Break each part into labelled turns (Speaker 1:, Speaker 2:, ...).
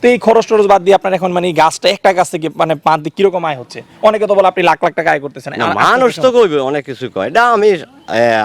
Speaker 1: তো এই খরচ টরচ বাদ দিয়ে আপনার এখন মানে গাছটা একটা গাছ থেকে মানে পাঁচ দিয়ে কীরকম আয় হচ্ছে? অনেকে তো বলে আপনি লাখ লাখ টাকা আয় করতেছেন।
Speaker 2: মানুষ তো কইবে অনেক কিছু কয়। এটা আমি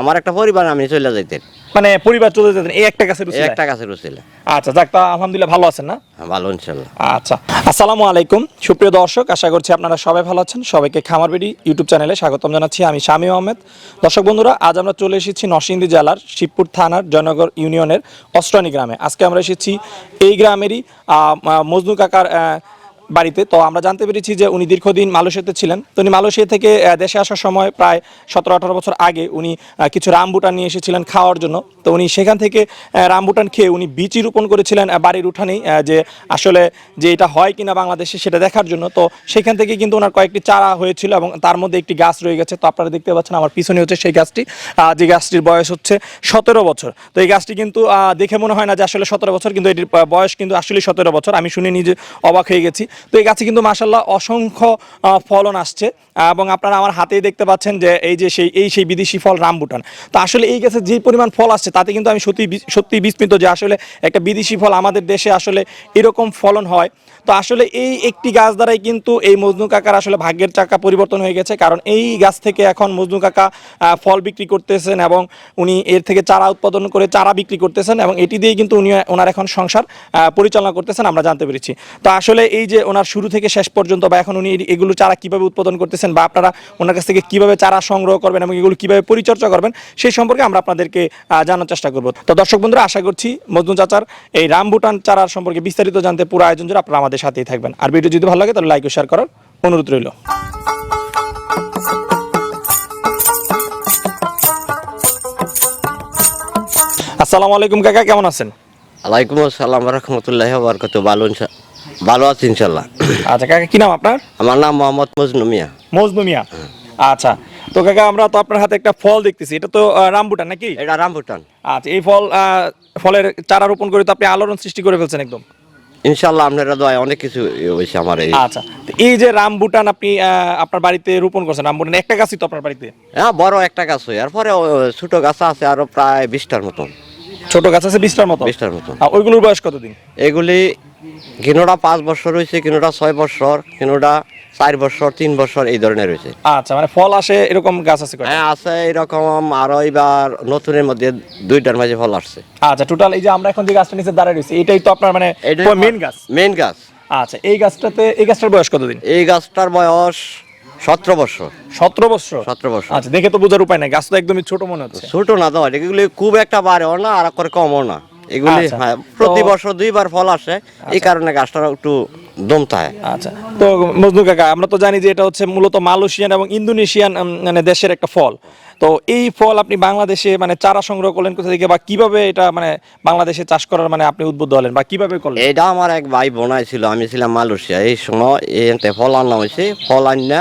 Speaker 2: আমার একটা পরিবার আমি চলে যাইতেন
Speaker 1: মানে পরিবার চলে যেতেন এই একটা গাছের
Speaker 2: এই একটা কাছে রুছিলে
Speaker 1: আচ্ছা যাক তা আলহামদুলিল্লাহ ভালো আছেন না?
Speaker 2: ভালো ইনশাল্লাহ।
Speaker 1: আচ্ছা আসসালামু আলাইকুম। সুপ্রিয় দর্শক আশা করছি আপনারা সবাই ভালো আছেন। সবাইকে খামার বেড়ি ইউটিউব চ্যানেলে স্বাগতম জানাচ্ছি আমি শামীম আহমেদ। দর্শক বন্ধুরা আজ আমরা চলে এসেছি নরসিংদী জেলার শিবপুর থানার জয়নগর ইউনিয়নের অষ্টরানী গ্রামে। আজকে আমরা এসেছি এই গ্রামেরই মজনু কাকার বাড়িতে। তো আমরা জানতে পেরেছি যে উনি দীর্ঘদিন মালয়েশিয়াতে ছিলেন। তো উনি মালয়েশিয়া থেকে দেশে আসার সময় প্রায় সতেরো আঠারো বছর আগে উনি কিছু রামবুটান নিয়ে এসেছিলেন খাওয়ার জন্য। তো উনি সেখান থেকে রামবুটান খেয়ে উনি বীচি রোপণ করেছিলেন বাড়ির উঠানেই যে আসলে যে এটা হয় কিনা বাংলাদেশে সেটা দেখার জন্য। তো সেখান থেকে কিন্তু ওনার কয়েকটি চারা হয়েছিল এবং তার মধ্যে একটি গাছ রয়ে গেছে। তো আপনারা দেখতে পাচ্ছেন আমার পিছনে হচ্ছে সেই গাছটি যে গাছটির বয়স হচ্ছে সতেরো বছর। তো এই গাছটি কিন্তু দেখে মনে হয় না যে আসলে সতেরো বছর, কিন্তু এটির বয়স কিন্তু আসলে সতেরো বছর। আমি শুনে নিজে অবাক হয়ে গেছি। তো এই গাছে কিন্তু মাসাল্লাহ অসংখ্য ফলন আসছে। এবং আপনারা আমার হাতেই দেখতে পাচ্ছেন যে এই যে সেই, এই সেই বিদেশি ফল রামবুটান। তো আসলে এই গাছে যে পরিমাণ ফল আসছে, তাতে কিন্তু আমি সত্যি সত্যি বিস্মিত যে আসলে একটা বিদেশি ফল আমাদের দেশে আসলে এরকম ফলন হয়। তো আসলে এই একটি গাছ দ্বারাই কিন্তু এই মজনু কাকার আসলে ভাগ্যের চাকা পরিবর্তন হয়ে গেছে। কারণ এই গাছ থেকে এখন মজনু কাকা ফল বিক্রি করতেছেন এবং উনি এর থেকে চারা উৎপাদন করে চারা বিক্রি করতেছেন এবং এটি দিয়েই কিন্তু উনি, ওনার এখন সংসার পরিচালনা করতেছেন, আমরা জানতে পেরেছি। তো আসলে এই যে ওনার শুরু থেকে শেষ পর্যন্ত বা এখন উনি এগুলো চারা কীভাবে উৎপাদন করতেছেন বা আপনারা ওনার কাছ থেকে কীভাবে চারা সংগ্রহ করবেন এবং এগুলো কীভাবে পরিচর্যা করবেন, সেই সম্পর্কে আমরা আপনাদেরকে জানার চেষ্টা করব। তো দর্শক বন্ধুরা, আশা করছি মজনু চাচার এই রামবুটান চারার সম্পর্কে বিস্তারিত জানতে পুরো আয়োজন জুড়ে আপনারা আমাদের সাথেই থাকবেন। আর ভিডিও যদি ভালো লাগে, তাহলে লাইক ও শেয়ার করার অনুরোধ রইল। আসসালামু আলাইকুম কাকা, কেমন আছেন?
Speaker 2: আলাইকুম আসসালাম রহমতুল্লাহ বরকত ইনশা- ভালো আছি ইনশাল্লাহ
Speaker 1: আচ্ছা কাকা কি নাম আপনার?
Speaker 2: আমার নাম মোহাম্মদ মজনু মিয়া।
Speaker 1: মজনু মিয়া। আচ্ছা তো কাকা আমরা তো আপনার হাতে একটা ফল দেখতেছি। এটা তো রামবুটান নাকি?
Speaker 2: এটা রামভুটান
Speaker 1: আচ্ছা এই ফল ফলের চারা রোপণ করে তো আপনি আলোড়ন সৃষ্টি করে ফেলছেন একদম।
Speaker 2: ইনশাল্লাহ আপনারা দয় অনেক কিছু হয়েছে আমার এই।
Speaker 1: আচ্ছা এই যে রামবুটান আপনি আপনার বাড়িতে রোপণ করছেন রামবুটান একটা গাছই তো আপনার বাড়িতে?
Speaker 2: হ্যাঁ বড় একটা গাছ হয়। এরপরে ছোট গাছ আছে আরও প্রায় বিশটার মতন।
Speaker 1: ছোট গাছ আছে বিশটার মতো?
Speaker 2: বিশটার মতন।
Speaker 1: আর ওইগুলোর বয়স কতদিন?
Speaker 2: এগুলি কিনোটা পাঁচ বছর হয়েছে কিনোটা ছয় বছর কিনোটা চার বছর তিন বছর এই ধরনের হয়েছে
Speaker 1: আচ্ছা মানে ফল আসে এরকম গাছ আছে
Speaker 2: হ্যাঁ আছে এরকম আরও এবার নতুনের মধ্যে দুইটার মাঝে ফল আসছে।
Speaker 1: আচ্ছা টোটাল এই যে আমরা এখন যে গাছটা নিচে দাঁড়ায় রয়েছি এটাই তো আপনার মানে মেন গাছ?
Speaker 2: মেন গাছ।
Speaker 1: আচ্ছা এই গাছটাতে এই গাছটার বয়স কতদিন?
Speaker 2: এই গাছটার বয়স সতেরো বছর।
Speaker 1: সতেরো বছর?
Speaker 2: সতেরো বছর।
Speaker 1: আচ্ছা দেখে তো বোঝার উপায় নাই গাছ তো একদমই ছোট মনে হচ্ছে।
Speaker 2: ছোট না তো এগুলি খুব একটা বাড়েও না আর করে কমও না। এগুলি
Speaker 1: আচ্ছা।
Speaker 2: প্রতি বছর দুইবার ফল আসে। এই কারণে গাছটা একটু
Speaker 1: আচ্ছা। তো মজনু কাকা আমরা তো জানি যে এটা হচ্ছে মূলত মালয়েশিয়ান এবং ইন্দোনেশিয়ান মানে দেশের একটা ফল। তো এই ফল আপনি বাংলাদেশে মানে চারা সংগ্রহ করলেন কোথা থেকে বা কীভাবে এটা মানে বাংলাদেশে চাষ করার মানে আপনি উদ্বুদ্ধ হলেন বা কীভাবে করলেন?
Speaker 2: এটা আমার এক ভাই বোনাইছিল আমি ছিলাম মালয়েশিয়া। এই সময় এতে ফল আনা হয়েছে ফল আনা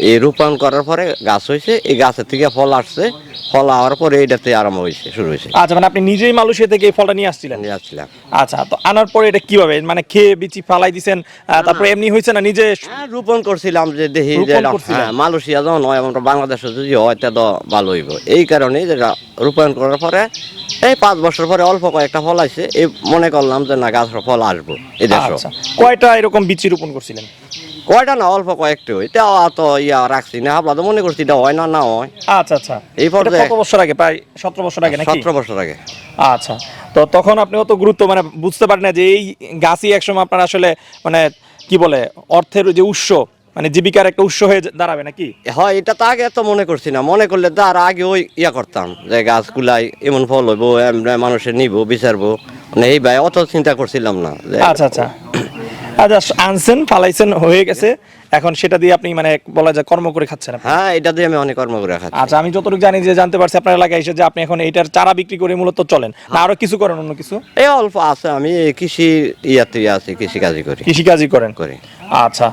Speaker 2: এই করার পরে গাছ হয়েছে এই গাছের থেকে ফল আসছে ফল আওয়ার পরে এটাতে আরম্ভ হয়েছে শুরু হয়েছে
Speaker 1: আচ্ছা মানে আপনি নিজেই মালয়েশিয়া থেকে এই ফলটা নিয়ে আসছিলেন?
Speaker 2: নিয়ে আসছিলাম।
Speaker 1: আচ্ছা তো আনার পরে এটা কীভাবে মানে খেয়ে বিচি ফালাই দিছেন আহ, তারপরে এমনি হয়েছে না নিজে
Speaker 2: হ্যাঁ রোপণ করছিলাম যে দেখি যে
Speaker 1: রোপণ?
Speaker 2: হ্যাঁ মালয়েশিয়া যখন হয় আমরা বাংলাদেশে যদি হয় তা তো ভালো হইব। এই কারণে যেটা রূপায়ণ করার পরে এই পাঁচ বছর পরে অল্প কয়েকটা ফল আসছে। এই মনে করলাম যে না গাছের ফল আসব এই দেশ।
Speaker 1: আচ্ছা কয়টা এরকম বিচি রোপণ করছিলেন?
Speaker 2: কয়টা না অল্প কয়েকটা এটা অত ইয়া রাখছি না আপনার তো মনে করছি এটা হয় না না হয়।
Speaker 1: আচ্ছা আচ্ছা।
Speaker 2: এই পর্যায়ে-
Speaker 1: কত বছর আগে? প্রায় সতেরো বছর আগে নাকি?
Speaker 2: সতেরো বছর আগে।
Speaker 1: আচ্ছা। তো তখন আপনি অত গুরুত্ব মানে বুঝতে পারেন না যে এই গাছই একসময় আপনার আসলে মানে কি বলে অর্থের যে উৎস মানে জীবিকার একটা উৎস হয়ে দাঁড়াবে নাকি?
Speaker 2: হয় এটা তো আগে তো মনে করছি না। মনে করলে তার আগে ওই ইয়া করতাম যে গাছগুলাই এমন ফল হইব এমনি মানুষে নিব বিচারবো। মানে এই ভাই অত চিন্তা করছিলাম না
Speaker 1: আচ্ছা আচ্ছা। আচ্ছা আনছেন ফালাইছেন হয়ে গেছে। এখন সেটা দিয়ে আপনি মানে বলা যায় কর্ম করে খাচ্ছেন
Speaker 2: হ্যাঁ এটা দিয়ে আমি অনেক কর্ম করে খাচ্ছি।
Speaker 1: আচ্ছা আমি যতটুকু জানি যে জানতে পারছি আপনার এলাকায় এসে যে আপনি এখন এইটার চারা বিক্রি করে মূলত চলেন। না আরও কিছু করেন অন্য কিছু?
Speaker 2: এই অল্প আছে আমি কৃষি ইয়াতে আছি কৃষি কাজই করি।
Speaker 1: কৃষি কাজই করেন।
Speaker 2: করি।
Speaker 1: আচ্ছা।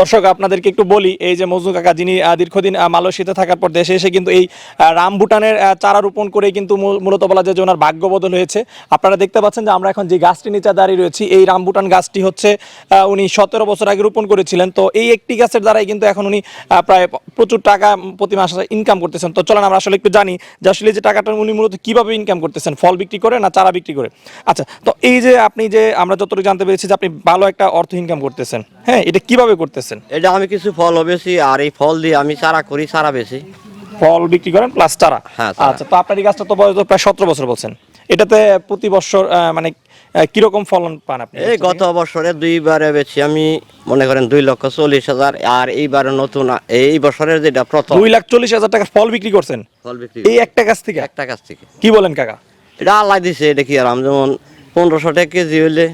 Speaker 1: দর্শক, আপনাদেরকে একটু বলি, এই যে মজনু কাকা যিনি দীর্ঘদিন মালয়েশিয়াতে থাকার পর দেশে এসে কিন্তু এই রাম ভুটানের চারা রোপণ করে কিন্তু মূলত বলা যায় যে ওনার ভাগ্য বদল হয়েছে। আপনারা দেখতে পাচ্ছেন যে আমরা এখন যে গাছটি নিচে দাঁড়িয়ে রয়েছি, এই রাম ভুটান গাছটি হচ্ছে উনি সতেরো বছর আগে রোপণ করেছিলেন। তো এই একটি গাছের দ্বারাই কিন্তু এখন উনি প্রায় প্রচুর টাকা প্রতি মাসে ইনকাম করতেছেন। তো চলেন আমরা আসলে একটু জানি যে আসলে যে টাকাটা উনি মূলত কীভাবে ইনকাম করতেছেন, ফল বিক্রি করে না চারা বিক্রি করে? আচ্ছা তো এই যে আপনি যে আমরা যতটুকু জানতে পেরেছি যে আপনি ভালো একটা অর্থ ইনকাম করতেছেন হ্যাঁ? এটা কীভাবে করতেছেন?
Speaker 2: এটা আমি কিছু ফল বেশি আর এই ফল দিয়ে আমি চারা করি চারা বেশি
Speaker 1: ফল বিক্রি করেন প্লাস চারা?
Speaker 2: হ্যাঁ,
Speaker 1: আচ্ছা তো আপনার এই গাছটা তো বয়স প্রায় সতেরো বছর বলছেন। এটাতে প্রতি বছর মানে কীরকম ফলন পান আপনি?
Speaker 2: এই গত বছরে দুইবারে বেশি আমি মনে করেন দুই লক্ষ চল্লিশ হাজার আর এইবারে নতুন এই বছরের যেটা প্রথম।
Speaker 1: দুই লাখ চল্লিশ হাজার টাকা ফল বিক্রি করছেন?
Speaker 2: ফল বিক্রি
Speaker 1: এই একটা গাছ থেকে?
Speaker 2: একটা গাছ থেকে।
Speaker 1: কি বলেন কাকা?
Speaker 2: এটা আল্লাহ দিছে এটা কি আর আমি যেমন পনেরোশো টাকা কেজি হলে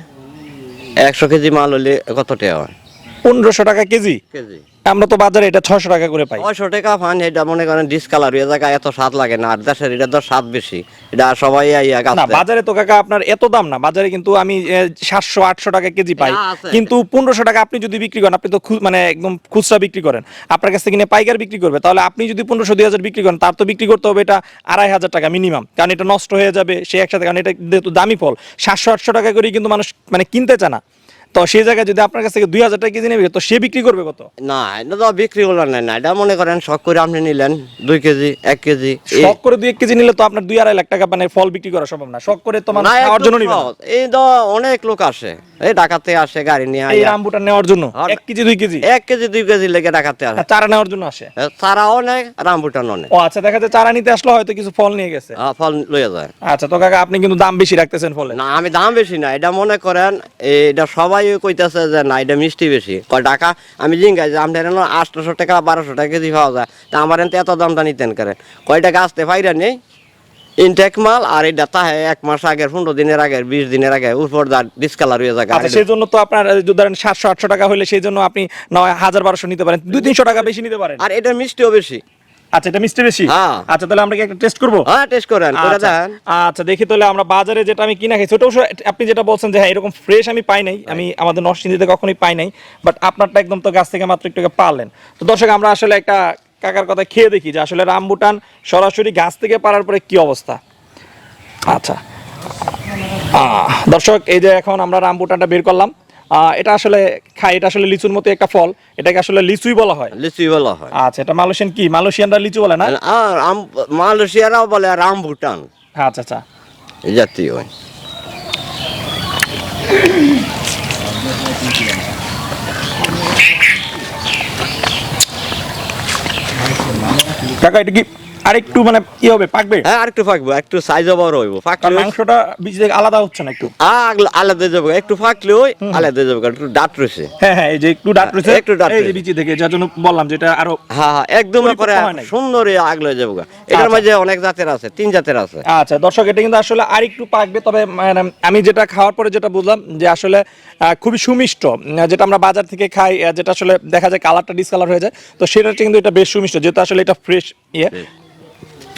Speaker 2: একশো কেজি মাল হলে কত টাকা হয়?
Speaker 1: পনেরোশো টাকা কেজি?
Speaker 2: কেজি।
Speaker 1: আমরা তো বাজারে এটা ছয়শো টাকা করে পাই।
Speaker 2: ছয়শো টাকা ফান এটা মনে করেন ডিসকালার হয়ে জায়গা এত স্বাদ লাগে না আর দেশের এটা তো স্বাদ বেশি। এটা সবাই
Speaker 1: না বাজারে তো কাকা আপনার এত দাম না বাজারে কিন্তু আমি সাতশো আটশো টাকা কেজি পাই। কিন্তু পনেরোশো টাকা আপনি যদি বিক্রি করেন আপনি তো মানে একদম খুচরা বিক্রি করেন। আপনার কাছ থেকে পাইকার বিক্রি করবে। তাহলে আপনি যদি পনেরোশো দুই হাজার বিক্রি করেন তার তো বিক্রি করতে হবে এটা আড়াই হাজার টাকা মিনিমাম কারণ এটা নষ্ট হয়ে যাবে সে একসাথে কারণ এটা দামি ফল সাতশো আটশো টাকা করেই কিন্তু মানুষ মানে কিনতে চায় না। তো সেই জায়গায় যদি আপনার কাছ থেকে দুই হাজার টাকা কেজি নেবে তো সে বিক্রি করবে কত?
Speaker 2: না এটা তো বিক্রি করলেন না এটা মনে করেন শখ করে আপনি নিলেন দুই কেজি এক কেজি
Speaker 1: শখ করে দুই এক কেজি নিলে তো আপনার দুই আড়াই লাখ টাকা মানে ফল বিক্রি করা সম্ভব না। শখ করে তো মানুষ
Speaker 2: না,
Speaker 1: খাওয়ার জন্য নিবে
Speaker 2: এই তো অনেক লোক আসে এই ডাকাতে আসে গাড়ি নিয়ে
Speaker 1: এই। রামবুটান নেওয়ার জন্য? এক কেজি দুই কেজি?
Speaker 2: এক কেজি দুই কেজি লেগে ডাকাতে আসে।
Speaker 1: চারা নেওয়ার জন্য আসে?
Speaker 2: তারা অনেক রামবুটান অনেক।
Speaker 1: ও আচ্ছা দেখা যায় চারা নিতে আসলে হয়তো কিছু ফল নিয়ে গেছে।
Speaker 2: আহ, ফল লইয়া যায়।
Speaker 1: আচ্ছা তো কাকা আপনি কিন্তু দাম বেশি রাখতেছেন ফলে।
Speaker 2: না আমি দাম বেশি না এটা মনে করেন এটা সবাই কইতাছে যে না এটা মিষ্টি বেশি। কয় টাকা আমি জিঙ্গাই যে আপনার এনে আটশোশো টাকা বারোশো টাকা কেজি পাওয়া যায়। তা আমার এত দামটা নিতেন করেন কয় টাকা আসতে পাইরা নেই। ইনটেক মাল আর এটা তাহে এক মাস আগের পনেরো দিনের আগে বিশ দিনের আগে উপর ডিসকালার হয়ে যায়
Speaker 1: আচ্ছা সেই জন্য তো আপনার ধরেন সাতশো আটশো টাকা হলে সেই জন্য আপনি নয় হাজার বারোশো নিতে পারেন। দুই তিনশো টাকা বেশি নিতে পারেন।
Speaker 2: আর এটা মিষ্টিও বেশি।
Speaker 1: আচ্ছা এটা মিষ্টি বেশি?
Speaker 2: হ্যাঁ।
Speaker 1: আচ্ছা তাহলে আমরা কি একটা টেস্ট করব?
Speaker 2: হ্যাঁ টেস্ট করেন করে
Speaker 1: আচ্ছা
Speaker 2: দেন।
Speaker 1: আচ্ছা দেখি তাহলে আমরা বাজারে যেটা আমি কিনা খাইছি ওটা আপনি যেটা বলছেন যে হ্যাঁ এরকম ফ্রেশ আমি পাই নাই আমি আমাদের নরসিংদীতে কখনোই পাই নাই বাট আপনারটা একদম তো গাছ থেকে মাত্র একটু পারলেন তো দর্শক আমরা আসলে একটা কাকার কথা খেয়ে দেখি যে আসলে রামবুটান সরাসরি গাছ থেকে পারার পরে কি অবস্থা? আচ্ছা। দর্শক এই যে এখন আমরা রামবুটানটা বের করলাম। এটা আসলে খাই এটা আসলে লিচুর মতো একটা ফল। এটাকে আসলে লিচুই বলা হয়।
Speaker 2: লিচুই বলা হয়।
Speaker 1: আচ্ছা এটা মালয়েশিয়ান কি? মালয়েশিয়ানরা লিচু বলে না?
Speaker 2: আর আম- মালয়েশিয়ারাও বলে আর আম রামভুটান।
Speaker 1: আচ্ছা আচ্ছা।
Speaker 2: এই জাতীয়।
Speaker 1: কাকা এটা কি? আরেকটু মানে কি হবে? পাকবে?
Speaker 2: হ্যাঁ আর একটু একটু সাইজও বড় হইব। ফাঁকলে
Speaker 1: মাংসটা বীজ থেকে আলাদা হচ্ছে না একটু।
Speaker 2: আলাদা যাব। একটু ফাঁকলে ওই আলাদা যাব একটু ডাট রয়েছে।
Speaker 1: হ্যাঁ হ্যাঁ এই যে একটু ডাট রয়েছে
Speaker 2: একটু ডাট
Speaker 1: এই যে। বিচি থেকে যার জন্য বললাম যেটা আরও
Speaker 2: হ্যাঁ হ্যাঁ একদম
Speaker 1: হয় নাই।
Speaker 2: সুন্দর আগলে যাব এটার
Speaker 1: আচ্ছা।
Speaker 2: মাঝে অনেক জাতের আছে তিন জাতের আছে।
Speaker 1: আচ্ছা দর্শক এটা কিন্তু আসলে আরেকটু পাকবে তবে মানে আমি যেটা খাওয়ার পরে যেটা বুঝলাম যে আসলে খুবই সুমিষ্ট যেটা আমরা বাজার থেকে খাই যেটা আসলে দেখা যায় কালারটা ডিসকালার হয়ে যায় তো সেটা কিন্তু এটা বেশ সুমিষ্ট যেহেতু আসলে এটা ফ্রেশ ইয়ে।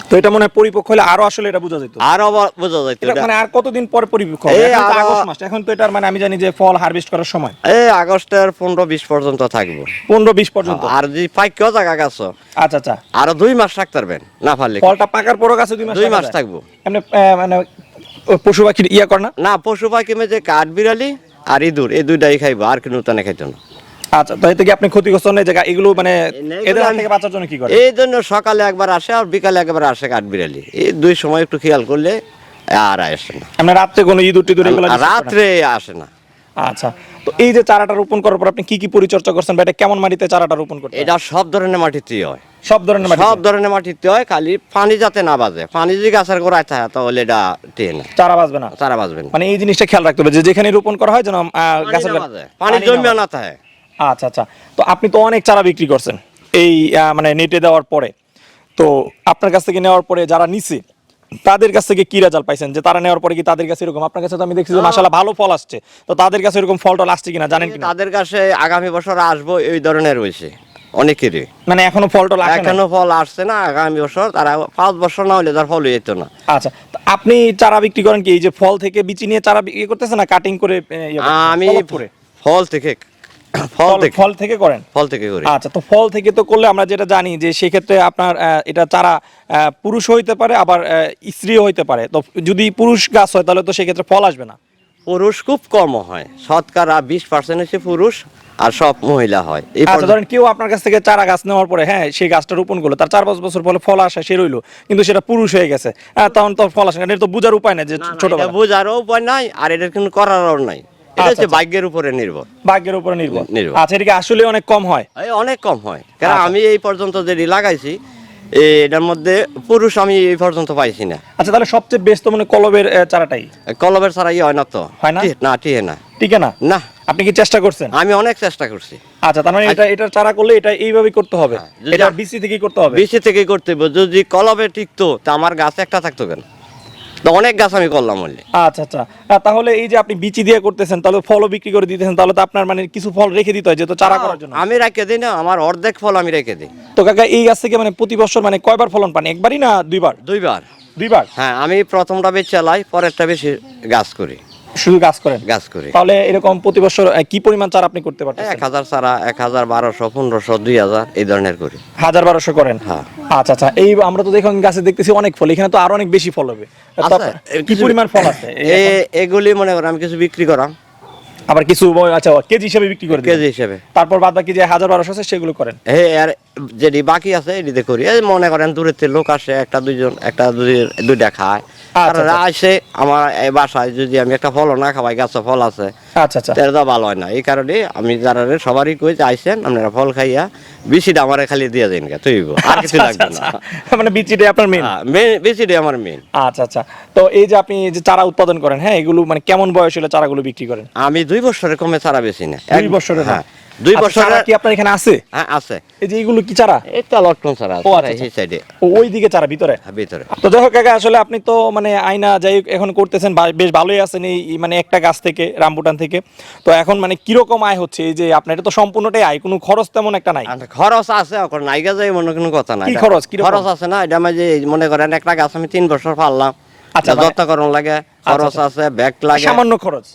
Speaker 1: তো এটা মনে হয় পরিপক্ক হলে আরও আসলে এটা বোঝা যেত।
Speaker 2: আর বোঝা
Speaker 1: এটা
Speaker 2: এটা।
Speaker 1: মানে আর কতদিন পরে পরিপক্ক হবে? এখন তো আগস্ট মাস এখন তো এটার মানে আমি জানি যে ফল হারভেস্ট করার সময়।
Speaker 2: এই আগস্টের পনেরো বিশ পর্যন্ত থাকব।
Speaker 1: পর্যন্ত?
Speaker 2: আর যদি জায়গা গাছ
Speaker 1: আচ্ছা আচ্ছা।
Speaker 2: আরও দুই মাস রাখতে পারবেন না পারলে
Speaker 1: ফলটা পাকার পরও কাছে দুই মাস
Speaker 2: দুই মাস থাকব।
Speaker 1: এমনি মানে পশু পাখির ইয়া করে না?
Speaker 2: না পশু পাখি মেজে কাঠ বিড়ালি আর ইঁদুর এই দুইটাই খাইবো আর কি নূতনে খাইতো না।
Speaker 1: আচ্ছা তো এতে কি আপনি ক্ষতিগ্রস্ত জায়গা এগুলো মানে এদের হাত থেকে বাঁচার জন্য কি করে
Speaker 2: এই জন্য সকালে একবার আসে আর বিকালে একবার আসে এই দুই সময় একটু খেয়াল করলে আর আসে না।
Speaker 1: আপনি রাত্রে কোনো ইঁদুর টিদুর এগুলো?
Speaker 2: রাত্রে আসে না।
Speaker 1: আচ্ছা তো এই যে চারাটা রোপণ করার পর আপনি কি কি পরিচর্যা করছেন বা এটা কেমন মাটিতে চারাটা রোপণ করতে
Speaker 2: এটা সব ধরনের মাটিতেই হয়।
Speaker 1: সব ধরনের মাটি
Speaker 2: সব ধরনের মাটিতে হয় খালি পানি যাতে না বাজে। পানি যদি গাছের গোড়ায় থাকে তাহলে এটা টেনে
Speaker 1: চারা বাঁচবে না?
Speaker 2: তারা বাজবে না।
Speaker 1: মানে এই জিনিসটা খেয়াল রাখতে হবে যে যেখানে রোপণ করা হয় যেন গাছের
Speaker 2: পানি জমবে না থাকে।
Speaker 1: আচ্ছা আচ্ছা। তো আপনি তো অনেক চারা বিক্রি করছেন এই মানে নেটে দেওয়ার পরে। তো আপনার কাছ থেকে নেওয়ার পরে যারা নিছে তাদের কাছ থেকে কি রেজাল্ট পাইছেন? যে তারা নেওয়ার পরে কি তাদের কাছে এরকম? আপনার কাছে তো আমি দেখছি যে মাসালা ভালো ফল আসছে। তো তাদের কাছে এরকম ফল টল আসছে কিনা জানেন কিনা?
Speaker 2: তাদের কাছে আগামী বছর আসব এই ধরনের রয়েছে অনেকেরই।
Speaker 1: মানে এখনও ফল টল?
Speaker 2: এখনও ফল আসছে না আগামী বছর তারা পাঁচ বছর না হলে তার ফল যেত না।
Speaker 1: আচ্ছা আপনি চারা বিক্রি করেন কি? এই যে ফল থেকে বিচি নিয়ে চারা বিক্রি করতেছেন না কাটিং করে ইয়ে?
Speaker 2: আমি ফল থেকে ফল
Speaker 1: ফল
Speaker 2: থেকে।
Speaker 1: করেন?
Speaker 2: ফল থেকে করি।
Speaker 1: আচ্ছা তো ফল থেকে তো করলে আমরা যেটা জানি যে সেক্ষেত্রে আপনার এটা চারা পুরুষ হইতে পারে আবার স্ত্রীও হইতে পারে। তো যদি পুরুষ গাছ হয় তাহলে তো সেক্ষেত্রে ফল আসবে না।
Speaker 2: পুরুষ খুব কম হয়। শতকরা বিশ পার্সেন্ট হচ্ছে পুরুষ আর সব মহিলা হয়। এই
Speaker 1: আচ্ছা ধরেন কেউ আপনার কাছ থেকে চারা গাছ নেওয়ার পরে হ্যাঁ সেই গাছটা রোপণ করল তার চার পাঁচ বছর পরে ফল আসে সে রইল। কিন্তু সেটা পুরুষ হয়ে গেছে। হ্যাঁ তখন তো ফল আসে না। এটা তো বোঝার উপায় না যে ছোট
Speaker 2: বোঝারও উপায় নাই আর এটা কিন্তু করারও নাই। এটা
Speaker 1: আচ্ছা,
Speaker 2: হচ্ছে
Speaker 1: আচ্ছা।
Speaker 2: ভাগ্যের উপরে নির্ভর।
Speaker 1: ভাগ্যের উপরে নির্ভর। আচ্ছা এটাকে আসলে অনেক কম হয়?
Speaker 2: অনেক কম হয়। কারণ
Speaker 1: আচ্ছা।
Speaker 2: আমি এই পর্যন্ত যেটি লাগাইছি এটার মধ্যে পুরুষ আমি এই পর্যন্ত পাইছি না।
Speaker 1: আচ্ছা তাহলে সবচেয়ে বেস্ট মানে কলবের চারাটাই?
Speaker 2: কলবের ইয়ে হয় না তো।
Speaker 1: হয় না?
Speaker 2: না টিহে না।
Speaker 1: ঠিক না?
Speaker 2: না।
Speaker 1: আপনি কি চেষ্টা করছেন?
Speaker 2: আমি অনেক চেষ্টা করছি।
Speaker 1: আচ্ছা তার মানে এটা এটা চারা করলে এটা এইভাবেই করতে হবে।
Speaker 2: হ্যাঁ,
Speaker 1: এটা বিসি থেকেই করতে হবে?
Speaker 2: বেশি থেকে করতে হবে। যদি কলবে টিকতো তা আমার গাছ একটা থাকতো কেন? তো অনেক গাছ আমি করলাম বললে
Speaker 1: আচ্ছা আচ্ছা। তাহলে এই যে আপনি বিচি দিয়ে করতেছেন তাহলে ফলও বিক্রি করে দিতেছেন তাহলে তো আপনার মানে কিছু ফল রেখে দিতে হয় যেহেতু চারা করার জন্য।
Speaker 2: আমি রেখে দিই না আমার অর্ধেক ফল আমি রেখে দিই।
Speaker 1: তো কাকা এই গাছ থেকে মানে প্রতি বছর মানে কয়বার ফলন পান একবারই না দুইবার?
Speaker 2: দুইবার।
Speaker 1: দুইবার?
Speaker 2: হ্যাঁ আমি প্রথমটা বেশি চালাই পরেরটা বেশি গাছ করি।
Speaker 1: শুধু গাছ করেন
Speaker 2: গাছ করি।
Speaker 1: তাহলে এরকম প্রতি বছর কি পরিমাণ চারা আপনি করতে
Speaker 2: এক হাজার ছাড়া এক হাজার বারোশো পনেরোশো দুই হাজার এই ধরনের করি।
Speaker 1: হাজার বারোশো করেন?
Speaker 2: হ্যাঁ।
Speaker 1: আচ্ছা আচ্ছা এই আমরা তো দেখুন গাছে দেখতেছি অনেক ফল এখানে তো আরও অনেক বেশি ফল হবে। কি পরিমাণ ফল আছে?
Speaker 2: এগুলি মনে করেন আমি কিছু বিক্রি করাম।
Speaker 1: আবার কিছু আচ্ছা কেজি হিসেবে বিক্রি করে
Speaker 2: কেজি হিসেবে।
Speaker 1: তারপর বাদ বাকি যে হাজার বারোশো আছে সেগুলো করেন।
Speaker 2: হে আর যেটি বাকি আছে এটিতে করি। মনে করেন দূরের থেকে লোক আসে একটা দুইজন একটা দুই দুইটা খায়। তারা
Speaker 1: আচ্ছা।
Speaker 2: আসে আমার এই বাসায় যদি আমি একটা ফল না খাওয়াই গাছে ফল আছে
Speaker 1: আচ্ছা আচ্ছা।
Speaker 2: ভালো হয় না। এই কারণে আমি যারা সবারই কই আপনারা ফল খাইয়া বেশিটা আমার খালি দিয়ে দিন গা তুই আর কিছু
Speaker 1: আচ্ছা,
Speaker 2: লাগবে না।
Speaker 1: আচ্ছা। মানে বিচিটাই আপনার মেন
Speaker 2: হ্যাঁ, main- আমার মেন
Speaker 1: আচ্ছা আচ্ছা। তো এই যে আপনি যে চারা উৎপাদন করেন হ্যাঁ এগুলো মানে কেমন বয়স হলে চারাগুলো বিক্রি করেন?
Speaker 2: আমি দুই বছরের কমে চারা বেশি না।
Speaker 1: দুই
Speaker 2: এক-
Speaker 1: বছরের
Speaker 2: হ্যাঁ। দুই
Speaker 1: আচ্ছা, চারা
Speaker 2: বছরের
Speaker 1: কি আপনার এখানে আছে?
Speaker 2: হ্যাঁ আছে।
Speaker 1: এই যে এইগুলো কি চারা?
Speaker 2: এটা লটকন ছাড়া
Speaker 1: ও, আচ্ছা,
Speaker 2: এই সাইডে।
Speaker 1: ওই দিকে চারা ভিতরে?
Speaker 2: ভিতরে।
Speaker 1: তো যাই হোক কাকা আসলে আপনি তো মানে আয়না যাই এখন করতেছেন বেশ ভালোই আছেন এই মানে একটা গাছ থেকে রামবুটান থেকে। তো এখন মানে কীরকম আয় হচ্ছে? এই যে আপনার এটা তো সম্পূর্ণটাই আয় কোনো খরচ তেমন একটা নাই।
Speaker 2: খরচ আছে এখন নাইগা যাই মনে কোনো কথা নাই।
Speaker 1: কি খরচ? কীরকম?
Speaker 2: খরচ আছে না এটা আমি যে মনে করেন একটা গাছ আমি তিন বছর পারলাম
Speaker 1: আচ্ছা, মানে-
Speaker 2: যত্ন করণ লাগে খরচ
Speaker 1: আচ্ছা।
Speaker 2: আছে ব্যাগ লাগে।
Speaker 1: সামান্য খরচ।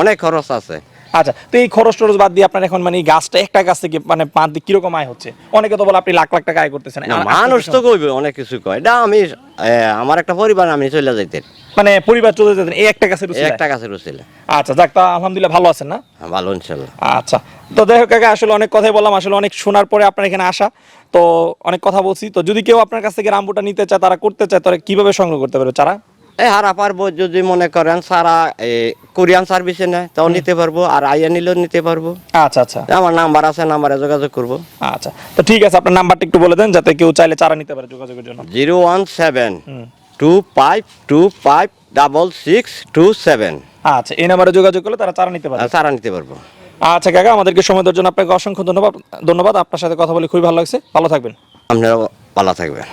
Speaker 2: অনেক খরচ আছে।
Speaker 1: আচ্ছা তো এই খরচ টরচ বাদ দিয়ে আপনার এখন মানে গাছটা একটা গাছ থেকে মানে পাঁচ দিয়ে কীরকম আয় হচ্ছে? অনেকে তো বলে আপনি লাখ লাখ টাকা আয় করতেছেন।
Speaker 2: মানুষ তো কইবে অনেক কিছু কয়। এটা আমি আমার একটা পরিবার আমি চলে যাইতে।
Speaker 1: মানে পরিবার চলে যেতেন এই একটা গাছের উচিত
Speaker 2: একটা গাছের উচিলে।
Speaker 1: আচ্ছা যাক তা আলহামদুলিল্লাহ ভালো আছেন না?
Speaker 2: হ্যাঁ, ভালো ইনশাল্লাহ।
Speaker 1: আচ্ছা তো যাই হোক কাকা আসলে অনেক কথাই বললাম আসলে অনেক শোনার পরে আপনার এখানে আসা। তো অনেক কথা বলছি। তো যদি কেউ আপনার কাছ থেকে রামবুটা নিতে চায় তারা করতে চায় তারা কীভাবে সংগ্রহ করতে পারবে? চারা?
Speaker 2: এই হারা পারব যদি মনে করেন সারা কোরিয়ান সার্ভিসে নেয় তাও নিতে পারব আর আইয়া নিলেও নিতে পারব।
Speaker 1: আচ্ছা আচ্ছা।
Speaker 2: আমার নাম্বার আছে নাম্বারে যোগাযোগ করব।
Speaker 1: আচ্ছা তো ঠিক আছে আপনার নাম্বারটা একটু বলে দেন যাতে কেউ চাইলে চারা নিতে পারে যোগাযোগের জন্য।
Speaker 2: Zero one seven. Two five two five double six two seven.
Speaker 1: আচ্ছা এই নাম্বারে যোগাযোগ করলে তারা চারা নিতে পারে
Speaker 2: চারা নিতে পারব।
Speaker 1: আচ্ছা কাকা আমাদেরকে সময় দেওয়ার জন্য আপনাকে অসংখ্য ধন্যবাদ ধন্যবাদ। আপনার সাথে কথা বলে খুবই ভালো লাগছে। ভালো থাকবেন।
Speaker 2: আপনারা ভালো থাকবেন।